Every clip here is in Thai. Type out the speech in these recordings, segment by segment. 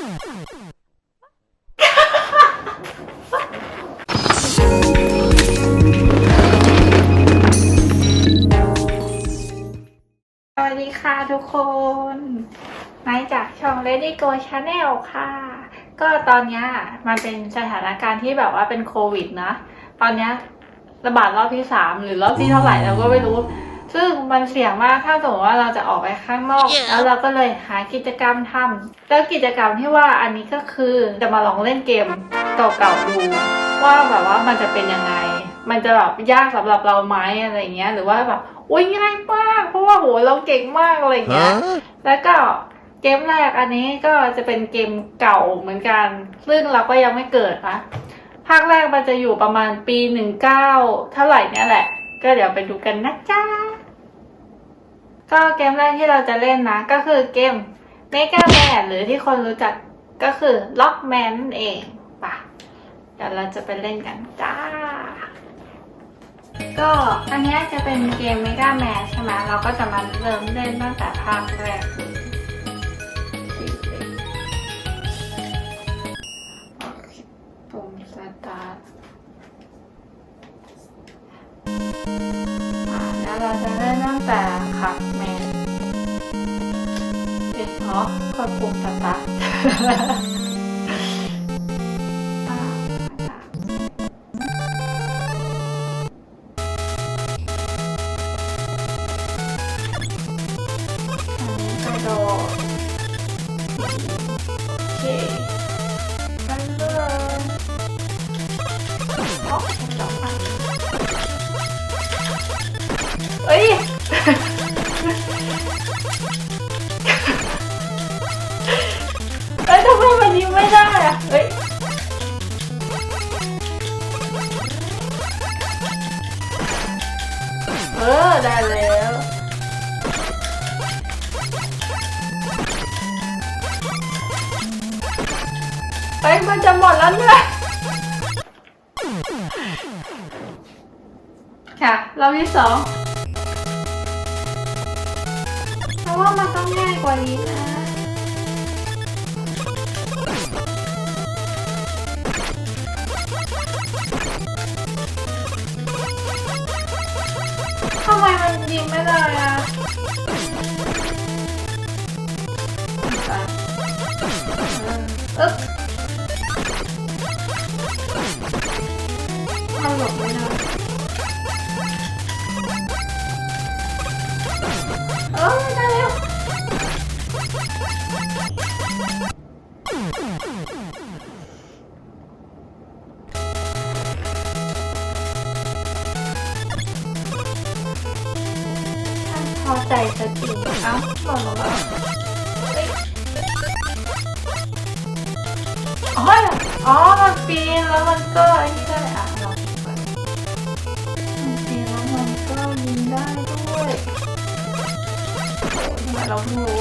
สวัสดีค่ะทุกคนนายจากช่อง Lady Go Channel ค่ะ ก็ตอนเนี้ยมันเป็นสถานการณ์ที่แบบว่าเป็นโควิดนะ ตอนเนี้ยระบาดรอบที่สามหรือรอบที่เท่าไหร่เราก็ไม่รู้ ซึ่งมันเสี่ยงมากถ้าสมมติว่าเราจะออกไปข้างนอก Yeah. แล้วเราก็เลยหากิจกรรมทำแล้วกิจกรรมที่ว่าอันนี้ก็คือจะมาลองเล่นเกมเก่าๆดูว่าแบบว่ามันจะเป็นยังไง มันจะแบบยากสำหรับเราไหมอะไรเงี้ย หรือว่าแบบอุ้ยง่ายมาก เพราะว่าโหเราเก่งมากอะไรเงี้ย Huh? แล้วก็เกมแรกอันนี้ก็จะเป็นเกมเก่าเหมือนกัน ซึ่งเราก็ยังไม่เกิดนะภาคแรกมันจะอยู่ประมาณปีหนึ่งเก้าเท่าไหร่เนี่ยแหละ ก็เดี๋ยวไปดูกันนะจ๊ะ ก็เกมแรกที่เราจะเล่นนะ ก็คือเกม Mega Man หรือที่คนรู้จักก็คือ Lockman นั่นเองป่ะเดี๋ยวเราจะไปเล่นกันจ้า ก็อันนี้จะเป็นเกม Mega Man ใช่ไหมเราก็จะมาเริ่มเล่นตั้งแต่ภาคแรก อ๋อ สองเพราะว่ามันต้องง่ายกว่านี้นะทำไมมันยิงไม่ได้อะอึ๊บมันหลบไม่ได้ ออได้แล้วพอใจสักทีเอ้าหล่นลงมาเฮ้ยอ๋อ มันปีนแล้วมันก็อ้นี่ได้อะลอ เราเพิ่งรู้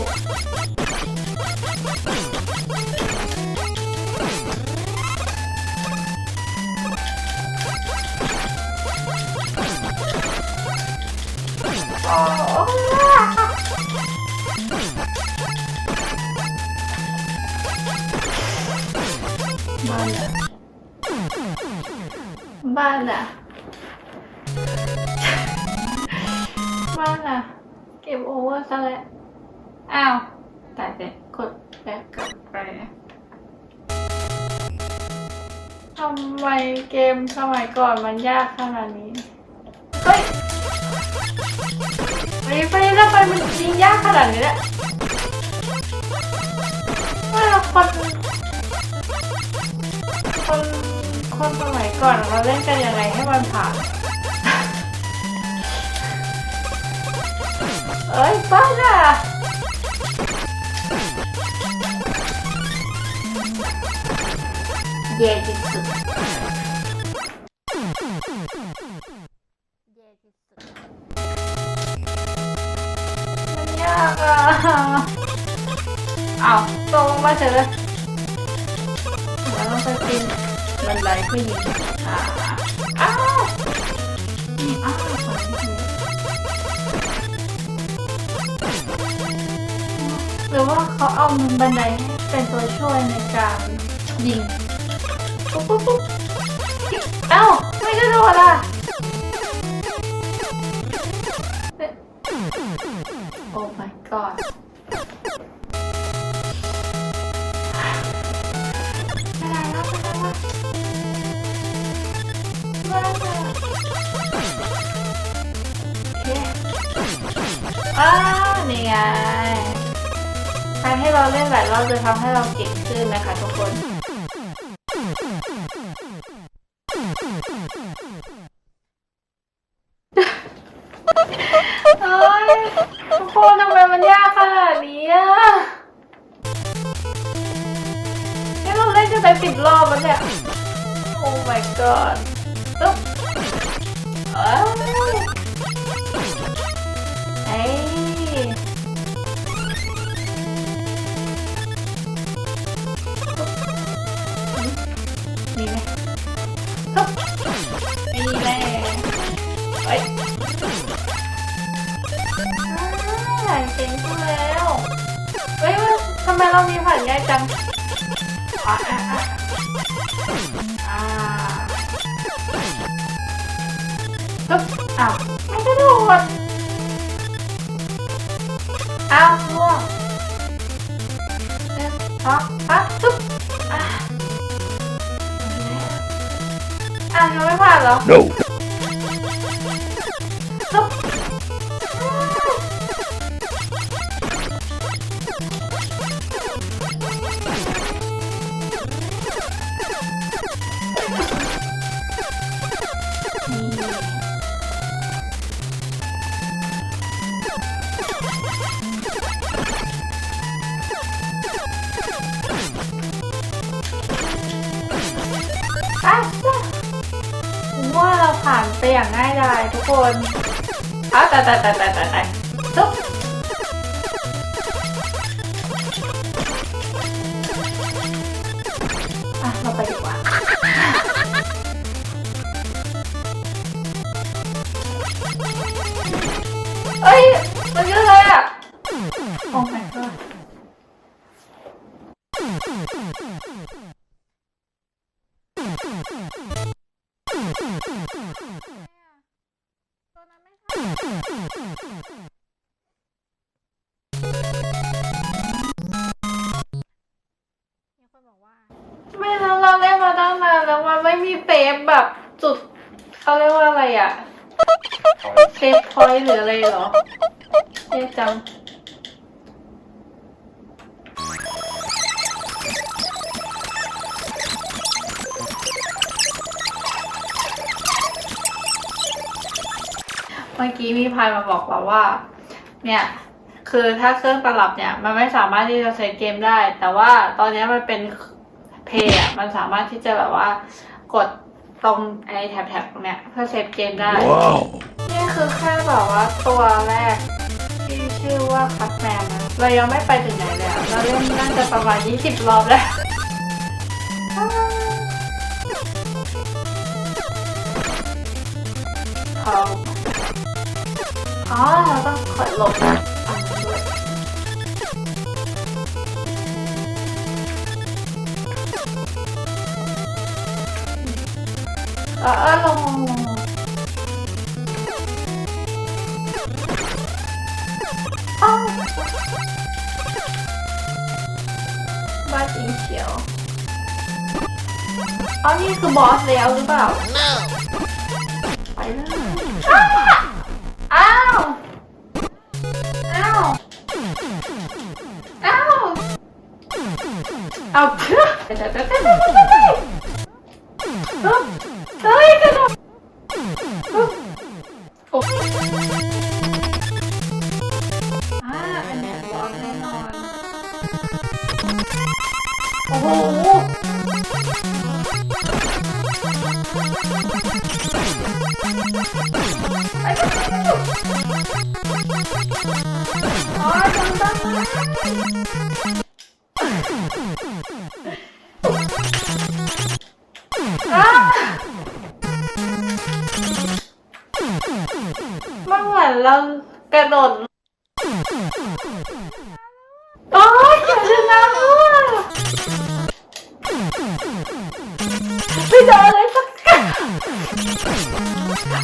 อ๋อบ้านอะบ้านอะบ้านอะเก็บโอเวอร์ซะแล้ว อ้าวตายไปกดแบ็กกลับไปทำไมเกมสมัยก่อนมันยากขนาดนี้เฮ้ยไปไปแล้วไปมันยิงยากขนาดนี้แหละว่าคนคนคนสมัยก่อนเราเล่นกันยังไงให้มันผ่านเอ้ยป้าน่ะ เย่ที่สุดเย่ที่สุดมันยากอะอ้าวตกลงมาเฉยเลยแล้วต้องไปปีนบันไดเพื่อยิงอ่าอ้าวนี่อ้าวยหรือว่าเขาเอามันบันไดให้เป็นตัวช่วยในการยิง เอ้าไม่กระโดดอะเอ๊ะโอ้ my god ไม่ได้แล้วม่ได้แล้วม่ได้แล้วโอเคอ้าวนี่ไงการให้เราเล่นหลายรอบจะทำให้เราเก่งขึ้นนะคะทุกคน แล้วเนี่ย โอ้ my god ปึ๊บเอ้ยเอ้มีไหมปึ๊บมีแน่เฮ้ยอ่าเก่งขึ้แล้ว เฮ้ยทำไมเรามีผ่านง่ายจัง อะอะอะอ่าปึ๊บอ้าวไม่กระโดดอ้าวล่วงเอ๊ะอะอะปึ๊บอะอะยังไม่ผ่านเหรอ No. ไปอย่างง่ายดายทุกคนอ้าวต่แต่แต่แต่แต่แต่ทุบอะเราไปดีกว่าเอ้ยมันคืออะไรอะ โอ้ my god ไม่แล้วเราเล่นมาตั้งนานแล้วมันไม่มีเซฟแบบจุดเขาเรียกว่าอะไรอะเซฟพอยต์หรืออะไรเหรอเรียกจัง มื่อกี้มีพายมาบอกเราว่า เนี่ยคือถ้าเครื่องตลับเนี่ยมันไม่สามารถที่จะเซฟเกมได้ แต่ว่าตอนนี้มันเป็นเพย์อะมันสามารถที่จะแบบว่ากดตรงไอ้แถบๆตรงเนี้ยเพื่อเซฟเกมได้ Wow. นี่คือแค่แบบว่าตัวแรกที่ชื่อว่าคัตแมนนะเรายังไม่ไปถึงไหนเลยอะเราเล่นน่าจะประมาณ 20 รอบแล้วเขา อ๋อเราต้องคอยหลบอันนี้ด้วยเออเออลงลงลงลงอ้าวบ้าจริงเชียวอ๋อนี่คือบอสแล้วหรือเปล่า เอาเพื่อเดี๋ยวเดี๋ยวเดี๋ มันเหมือนเรากระโดดโอ้ยอย่าดึงน้ำด้ไม่จออะไรสัก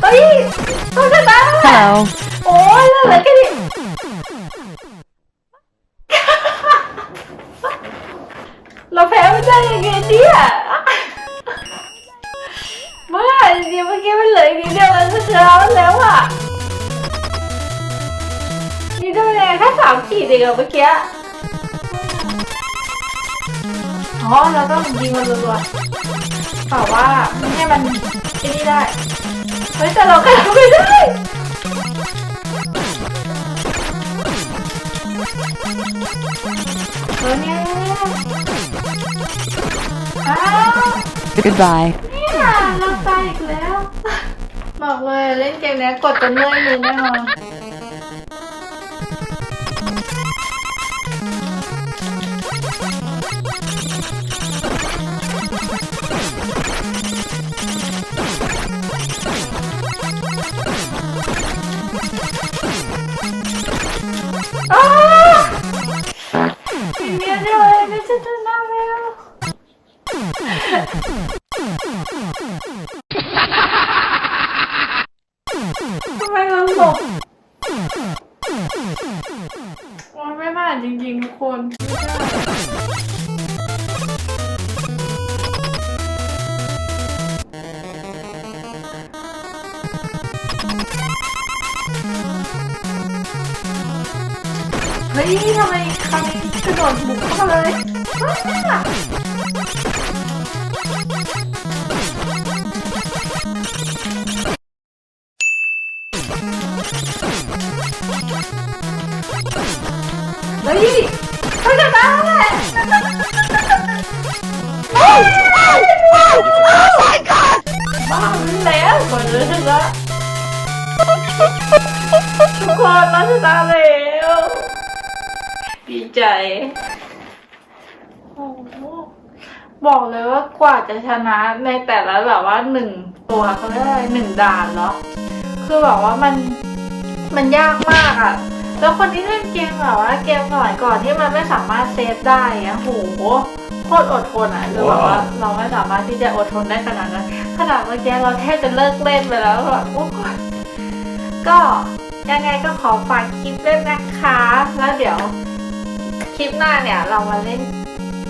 เฮ้ยต้องชนะแล้วและโอ้ยเหลือแค่นี่เราแพ้ไม่ได้ยังไงเนี่ย ค่สามขีดเองอะเมื่อกี้ อ๋อ เราต้องยิงมันรัวๆแต่ว่าไม่ให้มันไอ้นี่ได้ เฮ้ย แต่เราก็ทำไม่ได้เออเนี่ยอ้าว Goodbye. เนี่ยเราตายอีกแล้ว บอกเลยเล่นเกมเนี้ยกดจนเมื่อยมือแน่นอน มันไม่ผ่านจริงๆทุกคนเฮ้ยทำไมครั้งนี้กระโดดบุกเข้ามาเลย เฮ้ยเขาจะตายแล้วแหละโอ้ my god บ้าแล้วหมดเลยละทุกคนเราชนะแล้วดีใจโอ้โหบอกเลยว่ากว่าจะชนะในแต่ละแบบว่าหนึ่งตัวเขาเรียกอะไรหนึ่งด่านเนาะคือแบบว่ามันมันยากมากอะ แล้วคนที่เล่นเกมแบบว่าเกมสมัยก่อนที่มันไม่สามารถเซฟได้อะโหโคตรอดทนอะคือแบบว่าเราไม่สามารถที่จะอดทนได้ขนาดนั้นขนาดเมื่อกี้เราแทบจะเลิกเล่นไปแล้วแบบโอ้ยก็ยังไงก็ขอฝากคลิปด้วยนะคะ แล้วเดี๋ยวคลิปหน้าเนี่ยเรามาเล่น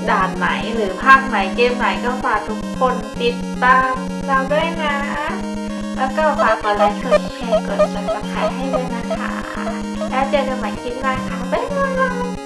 ด่านไหนหรือภาคไหนเกมไหนก็ฝากทุกคนติดตามเราด้วยนะ แล้วก็ฝากกดไลค์กดแชร์กด subscribe ให้ด้วยนะคะ บ๊ายบาย